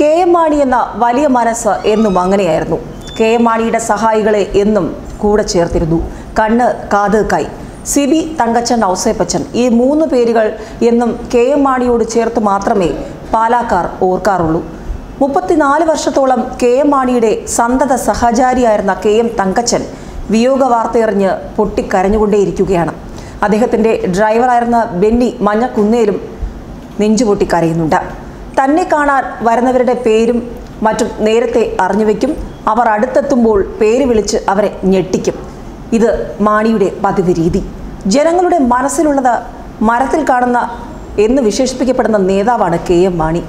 K M Mani എന്ന വലിയ മനസ്സ് എന്നും അങ്ങനെയായിരുന്നു. കെ എം മാണിയുടെ സഹായികളെ എന്നും കൂടെ ചേർത്തിരുന്നു. കണ്ണ് കാത് കൈ. സിബി തങ്കച്ചൻ ഔസേപ്പച്ചൻ ഈ മൂന്ന് പേരുകൾ എന്നും കെ എം മാണിയോട് ചേർത്ത് മാത്രമേ പാലാക്കാർ ഓർക്കാറുള്ളൂ. മുപ്പത്തിനാല് വർഷത്തോളം കെ എം മാണിയുടെ സന്തത സഹചാരിയായിരുന്ന കെ എം തങ്കച്ചൻ വിയോഗ വാർത്തയെറിഞ്ഞ് പൊട്ടിക്കരഞ്ഞുകൊണ്ടേയിരിക്കുകയാണ്. അദ്ദേഹത്തിന്റെ ഡ്രൈവറായിരുന്ന ബെന്നി മഞ്ഞക്കുന്നേലും നെഞ്ചുപൊട്ടി കരയുന്നുണ്ട് തന്നെ കാണാൻ വരുന്നവരുടെ പേരും മറ്റും നേരത്തെ അറിഞ്ഞു വയ്ക്കും. അവർ അടുത്തെത്തുമ്പോൾ പേര് വിളിച്ച് അവരെ ഞെട്ടിക്കും. ഇത് മാണിയുടെ പതിവ് രീതി. ജനങ്ങളുടെ മനസ്സിലുള്ളത് മരത്തിൽ കാണുന്ന എന്ന് വിശേഷിപ്പിക്കപ്പെടുന്ന നേതാവാണ് കെ എം മാണി.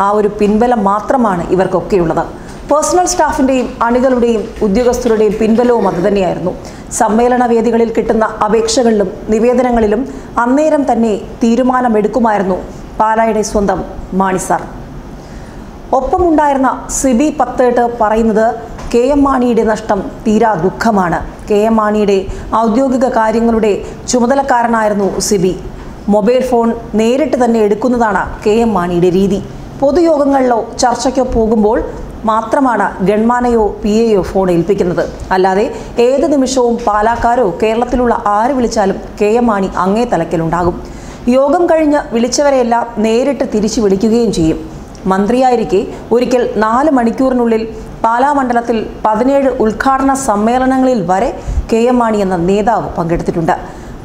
ആ ഒരു പിൻബലം മാത്രമാണ് ഇവർക്കൊക്കെയുള്ളത്. പേഴ്സണൽ സ്റ്റാഫിന്റെയും അണികളുടെയും ഉദ്യോഗസ്ഥരുടെയും പിൻബലവും അതുതന്നെയായിരുന്നു സമ്മേളന വേദികളിൽ കിട്ടുന്ന അപേക്ഷകളിലും നിവേദനങ്ങളിലും അന്നേരം തന്നെ തീരുമാനമെടുക്കുമായിരുന്നു പാലായുടെ സ്വന്തം മാണി സാർ. ഒപ്പമുണ്ടായിരുന്ന സിബി പത്തേട്ട് പറയുന്നത് കെ എം മാണിയുടെ നഷ്ടം തീരാ ദുഃഖമാണ്. കെ എം മാണിയുടെ ഔദ്യോഗിക കാര്യങ്ങളുടെ ചുമതലക്കാരനായിരുന്നു സിബി. മൊബൈൽ ഫോൺ നേരിട്ട് തന്നെ എടുക്കുന്നതാണ് കെ എം മാണിയുടെ രീതി. പൊതുയോഗങ്ങളിലോ ചർച്ചയ്ക്കോ പോകുമ്പോൾ മാത്രമാണ് ഗൺമാനെയോ പി എയോ ഫോൺ ഏൽപ്പിക്കുന്നത്. അല്ലാതെ ഏത് നിമിഷവും പാലാക്കാരോ കേരളത്തിലുള്ള ആര് വിളിച്ചാലും കെ എം മാണി അങ്ങേ തലക്കലുണ്ടാകും യോഗം കഴിഞ്ഞ് വിളിച്ചവരെയെല്ലാം നേരിട്ട് തിരിച്ചു വിളിക്കുകയും ചെയ്യും. മന്ത്രിയായിരിക്കെ ഒരിക്കൽ നാല് മണിക്കൂറിനുള്ളിൽ പാലാ മണ്ഡലത്തിൽ പതിനേഴ് ഉദ്ഘാടന സമ്മേളനങ്ങളിൽ വരെ കെ എം മാണി എന്ന നേതാവ് പങ്കെടുത്തിട്ടുണ്ട്.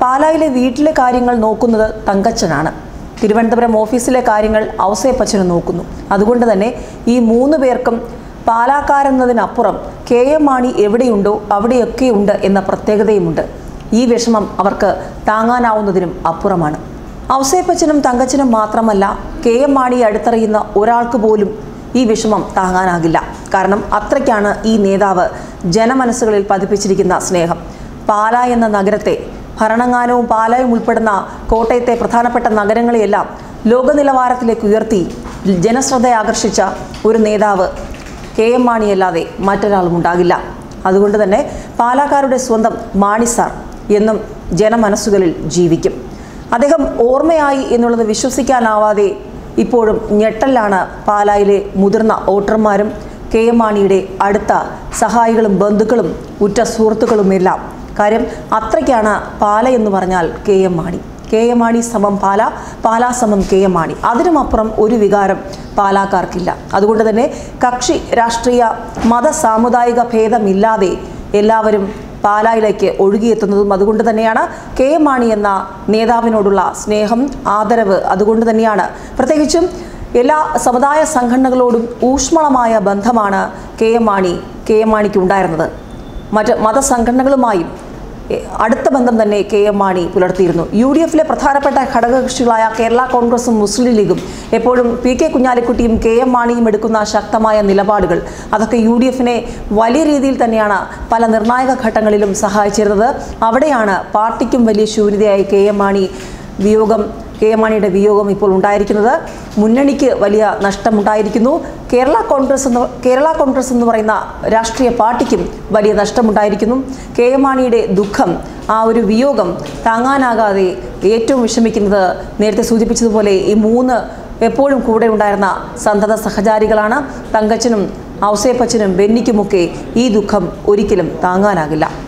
പാലായിലെ വീട്ടിലെ കാര്യങ്ങൾ നോക്കുന്നത് തങ്കച്ചനാണ്. തിരുവനന്തപുരം ഓഫീസിലെ കാര്യങ്ങൾ ഔസേപ്പച്ചന് നോക്കുന്നു. അതുകൊണ്ട് തന്നെ ഈ മൂന്ന് പേർക്കും പാലാക്കാരെന്നതിനപ്പുറം കെ എം മാണി എവിടെയുണ്ടോ അവിടെയൊക്കെയുണ്ട് എന്ന പ്രത്യേകതയുമുണ്ട്. ഈ വിഷമം അവർക്ക് താങ്ങാനാവുന്നതിനും അപ്പുറമാണ്. ഔസേപ്പച്ചനും തങ്കച്ചനും മാത്രമല്ല കെ എം മാണിയെ അടുത്തറിയുന്ന ഒരാൾക്ക് പോലും ഈ വിഷമം താങ്ങാനാകില്ല. കാരണം അത്രയ്ക്കാണ് ഈ നേതാവ് ജനമനസ്സുകളിൽ പതിപ്പിച്ചിരിക്കുന്ന സ്നേഹം. പാല എന്ന നഗരത്തെ ഭരണങ്ങാനവും പാലായും ഉൾപ്പെടുന്ന കോട്ടയത്തെ പ്രധാനപ്പെട്ട നഗരങ്ങളെയെല്ലാം ലോക നിലവാരത്തിലേക്ക് ഉയർത്തി ജനശ്രദ്ധ ആകർഷിച്ച ഒരു നേതാവ് കെ എം മാണിയല്ലാതെ മറ്റൊരാളും ഉണ്ടാകില്ല. അതുകൊണ്ട് തന്നെ പാലാക്കാരുടെ സ്വന്തം മാണി സാർ എന്നും ജനമനസ്സുകളിൽ ജീവിക്കും. അദ്ദേഹം ഓർമ്മയായി എന്നുള്ളത് വിശ്വസിക്കാനാവാതെ ഇപ്പോഴും ഞെട്ടലാണ് പാലായിലെ മുതിർന്ന വോട്ടർമാരും കെ എം മാണിയുടെ അടുത്ത സഹായികളും ബന്ധുക്കളും ഉറ്റ സുഹൃത്തുക്കളുമെല്ലാം. കാര്യം അത്രയ്ക്കാണ് പാല എന്ന് പറഞ്ഞാൽ K M Mani. K M Mani സമം പാല പാല സമം കെ എം മാണി. അതിനുമപ്പുറം ഒരു വികാരം പാലാക്കാർക്കില്ല. അതുകൊണ്ട് തന്നെ കക്ഷി രാഷ്ട്രീയ മത സാമുദായിക ഭേദമില്ലാതെ എല്ലാവരും പാലായിലേക്ക് ഒഴുകിയെത്തുന്നതും അതുകൊണ്ട് തന്നെയാണ് കെ മാണി എന്ന നേതാവിനോടുള്ള സ്നേഹം ആദരവ് അതുകൊണ്ട് തന്നെയാണ്. പ്രത്യേകിച്ചും എല്ലാ സമുദായ സംഘടനകളോടും ഊഷ്മളമായ ബന്ധമാണ് K M Mani K M മാണിക്ക് ഉണ്ടായിരുന്നത്. മറ്റ് മതസംഘടനകളുമായും അടുത്ത ബന്ധം തന്നെ കെ എം മാണി പുലർത്തിയിരുന്നു. യു ഡി എഫിലെ പ്രധാനപ്പെട്ട ഘടകകക്ഷികളായ കേരള കോൺഗ്രസും മുസ്ലിം ലീഗും എപ്പോഴും പി കെ കുഞ്ഞാലിക്കുട്ടിയും കെ എം മാണിയും എടുക്കുന്ന ശക്തമായ നിലപാടുകൾ. അതൊക്കെ യു ഡി എഫിനെ വലിയ രീതിയിൽ തന്നെയാണ് പല നിർണായക ഘട്ടങ്ങളിലും സഹായിച്ചിരുന്നത്. അവിടെയാണ് പാർട്ടിക്കും വലിയ ശൂന്യതയായി കെ എം മാണി വിയോഗം കെ മാണിയുടെ വിയോഗം ഇപ്പോൾ ഉണ്ടായിരിക്കുന്നത്. മുന്നണിക്ക് വലിയ നഷ്ടമുണ്ടായിരിക്കുന്നു. കേരള കോൺഗ്രസ് എന്ന് കേരള കോൺഗ്രസ് എന്ന് പറയുന്ന രാഷ്ട്രീയ പാർട്ടിക്കും വലിയ നഷ്ടമുണ്ടായിരിക്കുന്നു. കെ മാണിയുടെ ദുഃഖം ആ ഒരു വിയോഗം താങ്ങാനാകാതെ ഏറ്റവും വിഷമിക്കുന്നത് നേരത്തെ സൂചിപ്പിച്ചതുപോലെ ഈ മൂന്ന് എപ്പോഴും കൂടെ ഉണ്ടായിരുന്ന സന്തത സഹചാരികളാണ്. തങ്കച്ചനും ഔസേപ്പച്ചനും ബെന്നിക്കുമൊക്കെ ഈ ദുഃഖം ഒരിക്കലും താങ്ങാനാകില്ല.